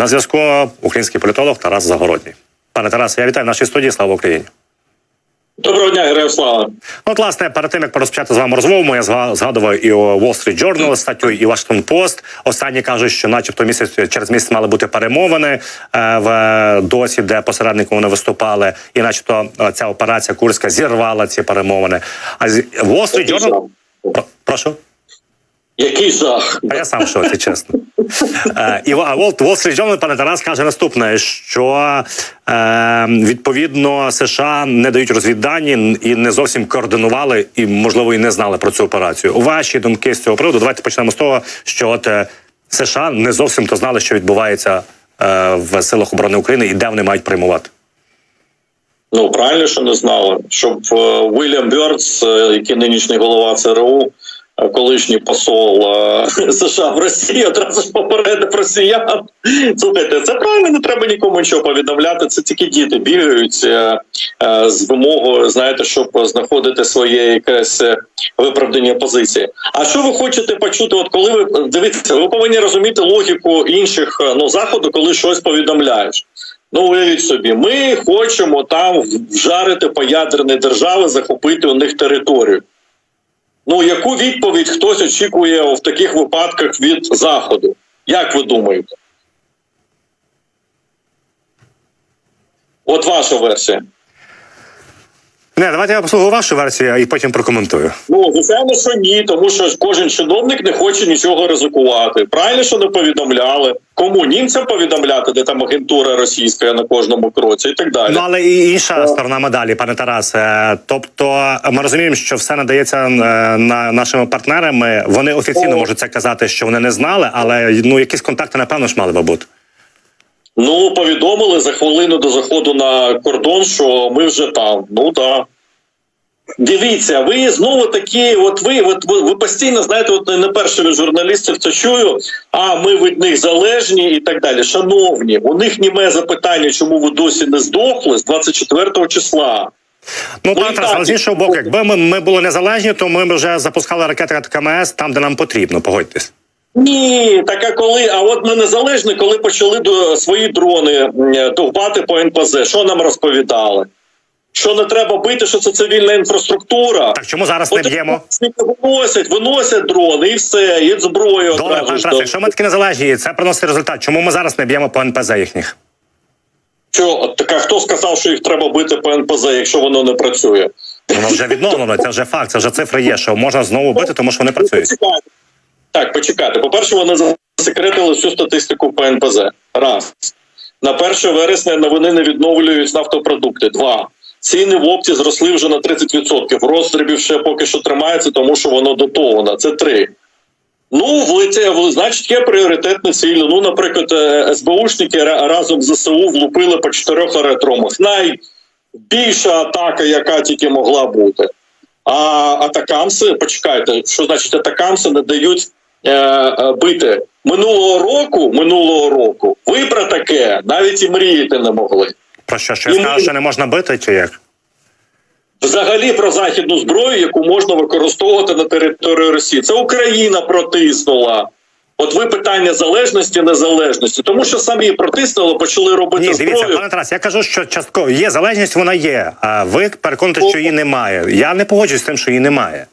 На зв'язку український політолог Тарас Загородній. Пане Тарасе, я вітаю в нашій студії. Слава Україні. Доброго дня, героям слава. От, власне, перед тим як розпочати з вами розмову, я зга- згадував і Wall Street Journal статтю, і Washington Post. Останні кажуть, що, начебто, місяць через місяць мали бути перемовини е, в досі, де посередником вони виступали, і, начебто, е, ця операція Курська зірвала ці перемовини. А Wall Street Journal... Прошу. Який жах. А я сам в шоці, чесно. Е, І Street Journal, пане Тарас, каже наступне: що е, відповідно США не дають розвіддані і не зовсім координували, і можливо і не знали про цю операцію. Ваші думки з цього приводу? Давайте почнемо з того, що от е, США не зовсім то знали, що відбувається в силах оборони України і де вони мають приймувати. Ну правильно, що не знали. Щоб Уільям Бьордс, який нинішній голова ЦРУ, колишній посол е, США в Росії, одразу ж попередив росіян. Слухайте, це правильно, не треба нікому нічого повідомляти. Це тільки діти бігають е, е, з вимогою, знаєте, щоб знаходити своє якесь виправдання позиції. А що ви хочете почути? От коли ви дивіться, ви повинні розуміти логіку інших ну заходу, коли щось повідомляєш. Ну, уявіть собі, ми хочемо там вжарити по ядерні держави, захопити у них територію. Ну, яку відповідь хтось очікує в таких випадках від Заходу? Як ви думаєте? От ваша версія. Не, давайте я послухаю вашу версію і потім прокоментую. Ну, звичайно, що ні, тому що кожен чиновник не хоче нічого ризикувати. Правильно, що не повідомляли. Кому німцям повідомляти, де там агентура російська на кожному кроці і так далі. Ну але і інша сторона медалі, пане Тарасе. Тобто, ми розуміємо, що все надається е, на нашими партнерами. Вони офіційно О. можуть це казати, що вони не знали, але ну якісь контакти напевно ж мали би бути. Ну, повідомили за хвилину до заходу на кордон, що ми вже там. Ну так. Да. Дивіться, ви знову такі, от ви, от ви, ви постійно знаєте, от не перший від журналістів це чую. А ми від них залежні і так далі. Шановні, у них німе запитання, чому ви досі не здохли з 24 числа. Ну, Ну, так, але з іншого боку, якби ми, ми були незалежні, то ми б вже запускали ракети КМС там, де нам потрібно. Погодьтесь. Ні, так а коли, а от ми незалежні, коли почали до свої дрони довбати по НПЗ, що нам розповідали? Що не треба бити, що це цивільна інфраструктура. Так чому зараз не От б'ємо? виносять, виносять дрони і все, і зброю Добре, пане ж. Якщо ми такі незалежні, це приносить результат. Чому ми зараз не б'ємо по НПЗ їхніх? Що, от так, хто сказав, що їх треба бити по НПЗ, якщо воно не працює? Воно вже відновлено. Це вже факт, це вже цифри є. Що можна знову бити, тому що вони працюють. Так, почекайте. По-перше, вони засекретили всю статистику по НПЗ. Раз. На 1 вересня вони не відновлюють нафтопродукти. Два. Ціни в опті зросли вже на 30%. Роздрібів ще поки що тримається, тому що воно дотовано. Це три. Ну, в значить, є пріоритетні цілі. Ну, наприклад, е, СБУшники разом з ЗСУ влупили по чотирьох аеродромах. Найбільша атака, яка тільки могла бути. А атакамси, почекайте, що значить атакамси не дають бити минулого року. Минулого року ви про таке навіть і мріяти не могли. Про що що я І ми- що не можна бити, чи як? Взагалі про західну зброю, яку можна використовувати на території Росії, це Україна протиснула. От ви питання залежності, незалежності, тому що самі протиснули, почали робити Ні, дивіться, зброю. пане Тарас, я кажу, що частково є залежність, вона є. А ви переконуєте, що її немає. Я не погоджуюсь з тим, що її немає.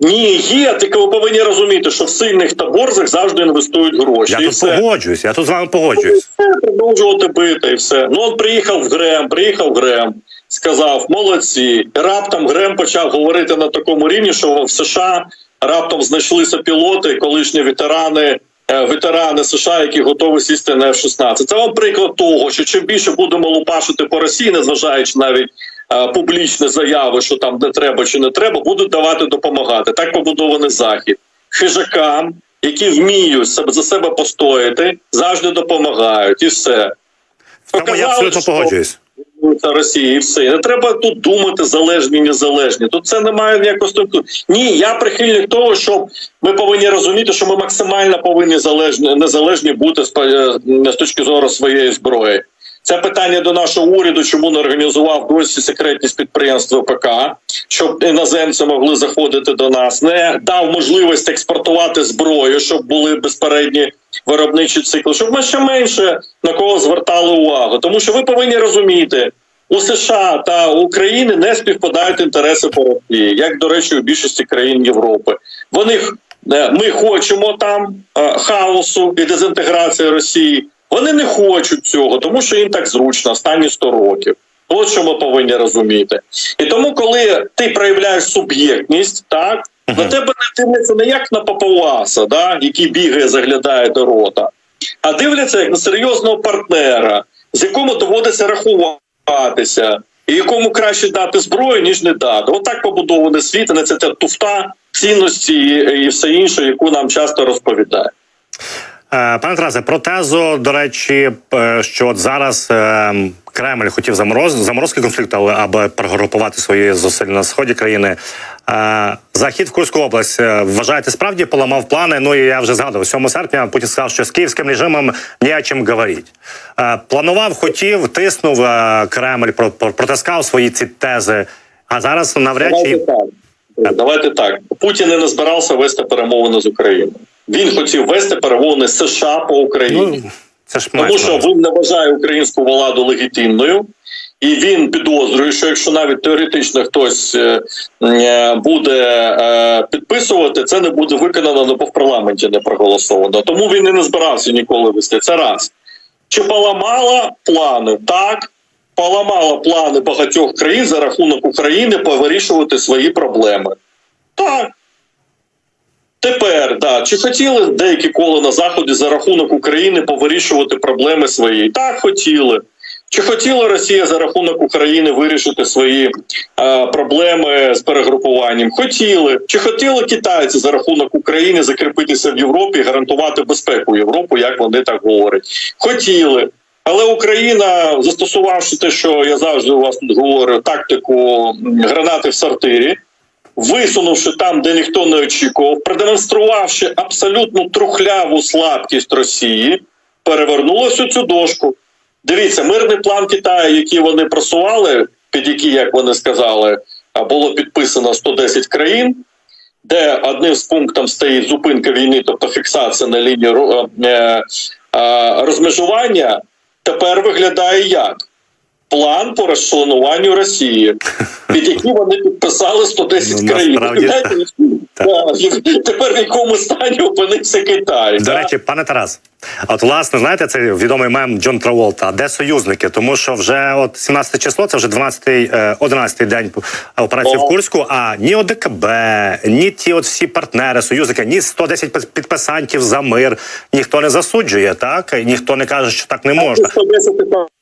Ні, є, тільки ви повинні розуміти, що в сильних та борзах завжди інвестують гроші. Я і тут все. погоджуюсь, я тут з вами погоджуюсь. Продовжувати бити і все. Ну от приїхав Грем, приїхав Грем, сказав молодці. Раптом Грем почав говорити на такому рівні, що в США раптом знайшлися пілоти, колишні ветерани. е, Ветерани США, які готові сісти на F-16. Це вам приклад того, що чим більше будемо лупашити по Росії, незважаючи навіть публічні заяви, що там не треба чи не треба, будуть давати допомагати. Так побудований захід хижакам, які вміють за себе постояти, завжди допомагають, і все. Тому я Показали, абсолютно погоджуюсь. Та Росії, і все. Не треба тут думати залежні, незалежні. Тут це не має ніякого стосунку. Ні, я прихильник того, що ми повинні розуміти, що ми максимально повинні залежні незалежні бути з, е, з точки зору своєї зброї. Це питання до нашого уряду, чому не організував досі секретність підприємств ВПК, щоб іноземці могли заходити до нас, не дав можливість експортувати зброю, щоб були безпередні виробничі цикли, щоб ми ще менше на кого звертали увагу. Тому що ви повинні розуміти, у США та України не співпадають інтереси по Росії, як до речі, у більшості країн Європи. Вони е, ми хочемо там е, хаосу і дезінтеграції Росії. Вони не хочуть цього, тому що їм так зручно останні 100 років. От що ми повинні розуміти. І тому, коли ти проявляєш суб'єктність, так на тебе не дивляться не як на папуаса, да, який бігає, заглядає до рота, а дивляться як на серйозного партнера, з якому доводиться рахуватися, і якому краще дати зброю, ніж не дати. Отак побудований світ, а не це та туфта, цінності і, і все інше, яку нам часто розповідають. Е, Пане Тарасе, про тезу, до речі, що от зараз е, Кремль хотів замороз, заморозки конфлікту, але аби перегрупувати свої зусилля на сході країни. Е, Захід в Курську область вважаєте, справді поламав плани. Ну і я вже згадував 7 серпня. Путін сказав, що з київським режимом ні о чим говорити. Е, Планував, хотів, тиснув Кремль, про- про- протискав свої ці тези. А зараз навряд чи. Давайте так. Путін не збирався вести перемовини з Україною. Він хотів вести перемовини США по Україні. ну це ж Тому що він не вважає українську владу легітимною, і він підозрює, що якщо навіть теоретично хтось е, е, буде е, підписувати, це не буде виконано, бо в парламенті не проголосовано. Тому він і не збирався ніколи вести. Це раз. Чи поламала плани? Так. Поламала плани багатьох країн за рахунок України повирішувати свої проблеми. Так. Тепер, да, чи хотіли деякі коли на заході за рахунок України повирішувати проблеми свої? Так, хотіли. Чи хотіла Росія за рахунок України вирішити свої е, проблеми з перегрупуванням? Хотіли. Чи хотіли китайці за рахунок України закріпитися в Європі і гарантувати безпеку Європу, як вони так говорять? Хотіли. Але Україна, застосувавши те, що я завжди у вас говорю, тактику гранати в сортирі, висунувши там, де ніхто не очікував, продемонструвавши абсолютну трухляву слабкість Росії, перевернула всю цю дошку. Дивіться, мирний план Китаю, який вони просували, під який, як вони сказали, було підписано 110 країн, де одним з пунктів стоїть зупинка війни, тобто фіксація на лінії е, е, розмежування, тепер виглядає як план по розчленуванню Росії, під який вони підписали 110 Ну, країн. насправді, Тепер в якому стані опинився Китай? До речі, пане Тарас, от власне, знаєте, це відомий мем Джон Траволта. А де союзники? Тому що вже от 17 число, це вже 12-й, е, 11-й день операції в Курську. А ні ОДКБ, ні ті от всі партнери, союзники, ні 110 під- підписантів за мир. Ніхто не засуджує, так ніхто не каже, що так не можна. 110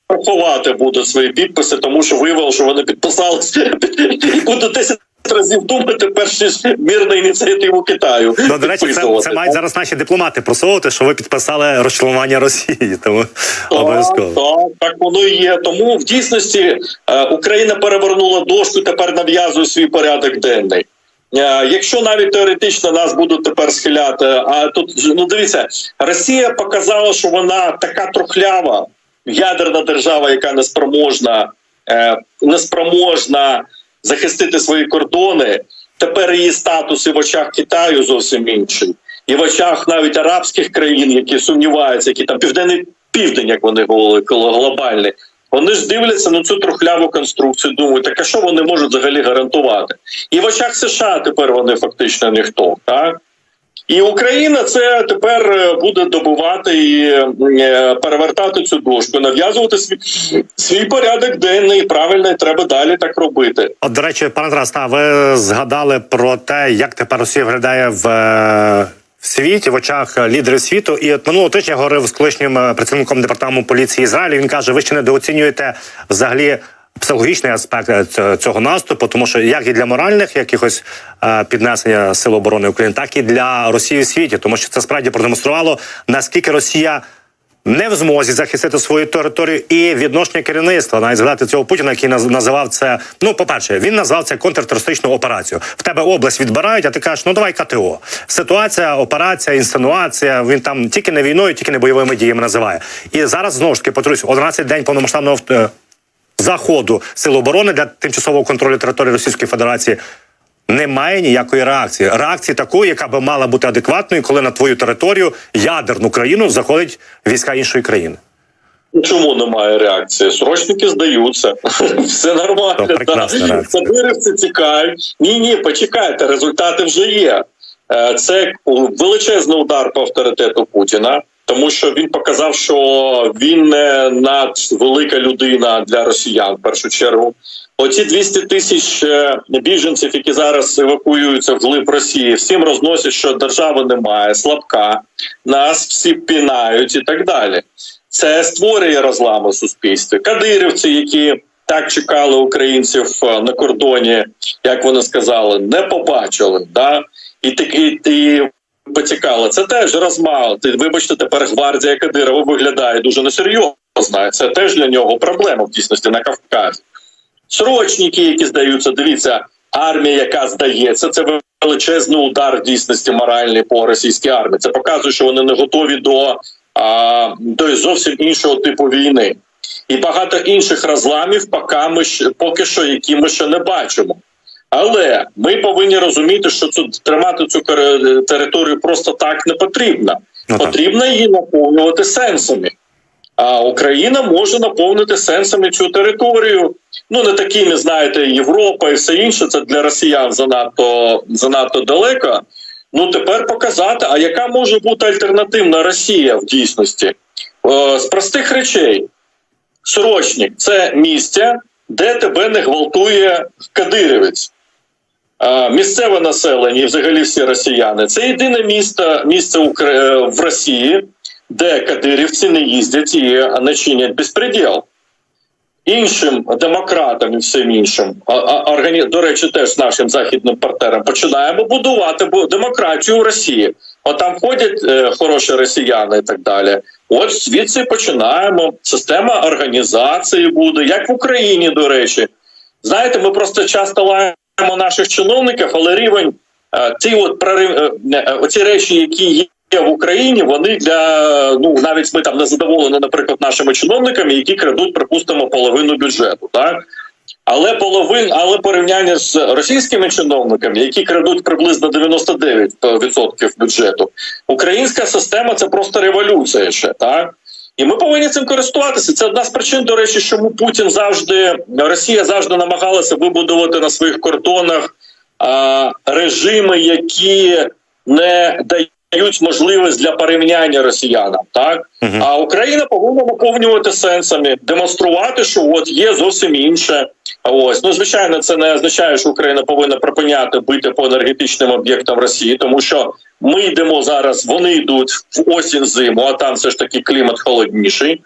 рахувати будуть свої підписи, тому що виявило, що вони підписалися будуть 10 разів думати, перш ніж мірну ініціативу Китаю. Ну, до речі, це, це мають зараз наші дипломати просовувати, що ви підписали розчленування Росії. Тому обов'язково. Так, так воно і є. Тому в дійсності е, Україна перевернула дошку, тепер нав'язує свій порядок денний. Е, Якщо навіть теоретично нас будуть тепер схиляти, а тут ну дивіться, Росія показала, що вона така трухлява, ядерна держава, яка не спроможна, е, не спроможна захистити свої кордони. Тепер її статус і в очах Китаю зовсім інший, і в очах навіть арабських країн, які сумніваються, які там південний південь, як вони говорили, глобальний. Вони ж дивляться на цю трухляву конструкцію, думають, так а що вони можуть взагалі гарантувати? І в очах США тепер вони фактично ніхто, так? І Україна це тепер е, буде добувати і е, перевертати цю дошку, нав'язувати свій, свій порядок денний. Правильно, і треба далі так робити. От, до речі, пане Тарас, та, ви згадали про те, як тепер Росія виглядає в, е, в світі, в очах лідерів світу. І от минулого тижня я говорив з колишнім працівником департаменту поліції Ізраїлю. Він каже: ви ще недооцінюєте взагалі. Психологічний аспект е, цього наступу, тому що як і для моральних якихось е, піднесення сил оборони України, так і для Росії в світі, тому що це справді продемонструвало наскільки Росія не в змозі захистити свою територію і відношення керівництва. Навіть згадати цього Путіна, який називав це. Ну, по перше, він назвав це контртерористичну операцію. В тебе область відбирають, а ти кажеш, ну давай КТО. Ситуація, операція, інсценуація. Він там тільки не війною, тільки не бойовими діями називає. І зараз знову ж таки повторюсь, 11 день повномасштабного е, заходу сил оборони для тимчасового контролю території Російської Федерації. Немає ніякої реакції. Реакції такої, яка би мала бути адекватною, коли на твою територію ядерну країну заходять війська іншої країни. Чому немає реакції? Срочники здаються. Все нормально. Да. реакція. Тікають. Ні, ні, почекайте, результати вже є. Е, Це величезний удар по авторитету Путіна, тому що він показав, що він не надвелика людина для росіян в першу чергу. Оці 200 тисяч е, біженців, які зараз евакуюються вглиб Росії, всім розносять, що держави немає, слабка, нас всі пінають і так далі. Це створює розлами в суспільстві. Кадирівці, які так чекали українців е, на кордоні, як вони сказали, не побачили. Да? І такі і поцікали. Це теж розмал. Вибачте, тепер гвардія Кадирова виглядає дуже несерйозно. Це теж для нього проблема в дійсності на Кавказі. Срочники, які здаються, дивіться, армія, яка здається, це величезний удар в дійсності моральний по російській армії. Це показує, що вони не готові до, а, до зовсім іншого типу війни. І багато інших розламів, поки ми поки що, які ми ще не бачимо. Але ми повинні розуміти, що цю тримати цю територію просто так не потрібно. Ну. Потрібно її наповнювати сенсами. А Україна може наповнити сенсами цю територію. Ну не такими, знаєте, Європа і все інше. Це для росіян занадто занадто далеко. Ну тепер показати, а яка може бути альтернативна Росія в дійсності? Е, з простих речей. Срочник це місце, де тебе не гвалтує кадирівець. Е, Місцеве населення і взагалі всі росіяни це єдине місто місце е, в Росії, де кадирівці не їздять і не чинять безпреділ. Іншим демократам і всім іншим, до речі, теж нашим західним партнерам починаємо будувати демократію в Росії. От там ходять е, хороші росіяни і так далі. От звідси починаємо. Система організації буде, як в Україні, до речі. Знаєте, ми просто часто лаємо наших чиновників, але рівень е, ці от прорив, е, е, оці речі, які є. В Україні вони для ну навіть ми там не задоволені, наприклад, нашими чиновниками, які крадуть, припустимо, половину бюджету, так але половин, але порівняння з російськими чиновниками, які крадуть приблизно 99% бюджету, українська система це просто революція ще так. І ми повинні цим користуватися. Це одна з причин, до речі, чому Путін завжди Росія завжди намагалася вибудувати на своїх кордонах а, режими, які не дають можливість для порівняння росіянам. Так Мгм. а Україна повинна наповнювати сенсами, демонструвати, що от є зовсім інше. Ось ну звичайно, це не означає, що Україна повинна припиняти бити по енергетичним об'єктам Росії, тому що ми йдемо зараз. Вони йдуть в осінь зиму, а там все ж таки клімат холодніший.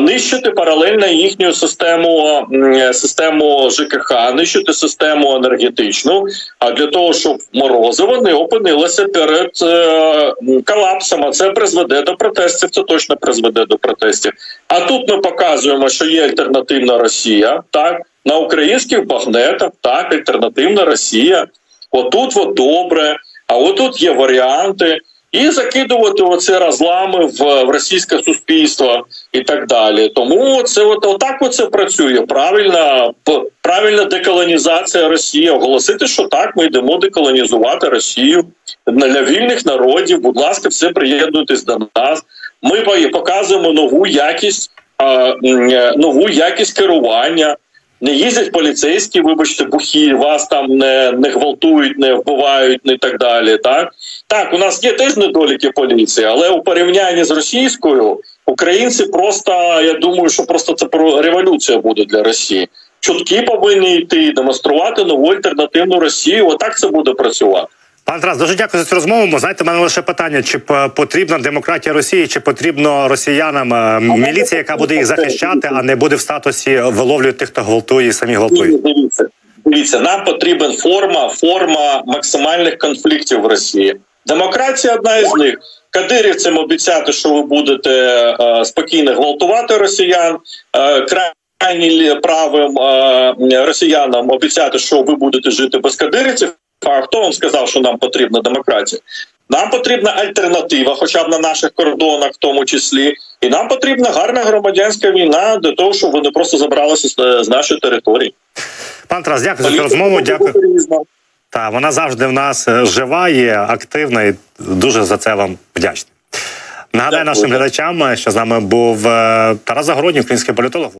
Нищити паралельно їхню систему систему ЖКХ, нищити систему енергетичну. А для того, щоб морозиво не опинилося перед е, колапсом, а це призведе до протестів. Це точно призведе до протестів. А тут ми показуємо, що є альтернативна Росія, так на українських багнетах, так альтернативна Росія. Отут от добре, а отут є варіанти. І закидувати оці розлами в, російське суспільство і так далі. Тому це от отак оце працює. Правильна правильна деколонізація Росії. Оголосити, що так, ми йдемо деколонізувати Росію для вільних народів. Будь ласка, все приєднуйтесь до нас. Ми показуємо нову якість, нову якість керування. Не їздять поліцейські, вибачте, бухі, вас там не, не гвалтують, не вбивають, не так далі. Так так, у нас є теж недоліки поліції, але у порівнянні з російською українці просто я думаю, що просто це про революція буде для Росії. Чутки повинні йти, демонструвати нову альтернативну Росію. Отак це буде працювати. Пан Тарас, дуже дякую за цю розмову. Бо, Знаєте, в мене лише питання: чи потрібна демократія Росії, чи потрібно росіянам е, міліція, яка буде їх захищати, а не буде в статусі виловлюють тих, хто гвалтує і самі гвалтують. дивіться, дивіться, нам потрібен форма, форма максимальних конфліктів в Росії. Демократія одна із них. кадирівцям обіцяти, що ви будете е, спокійно гвалтувати росіян. Е, крайні правим е, росіянам обіцяти, що ви будете жити без кадирівців. А хто вам сказав, що нам потрібна демократія? Нам потрібна альтернатива, хоча б на наших кордонах, в тому числі, і нам потрібна гарна громадянська війна для того, щоб вони просто забралися з, з нашої території. Пан Тарас, дякую за цю розмову. Дякую. Та вона завжди в нас е, жива є, активна, і дуже за це вам вдячний. Нагадаю Дякую. нашим глядачам, що з нами був е, Тарас Загородній, український політолог.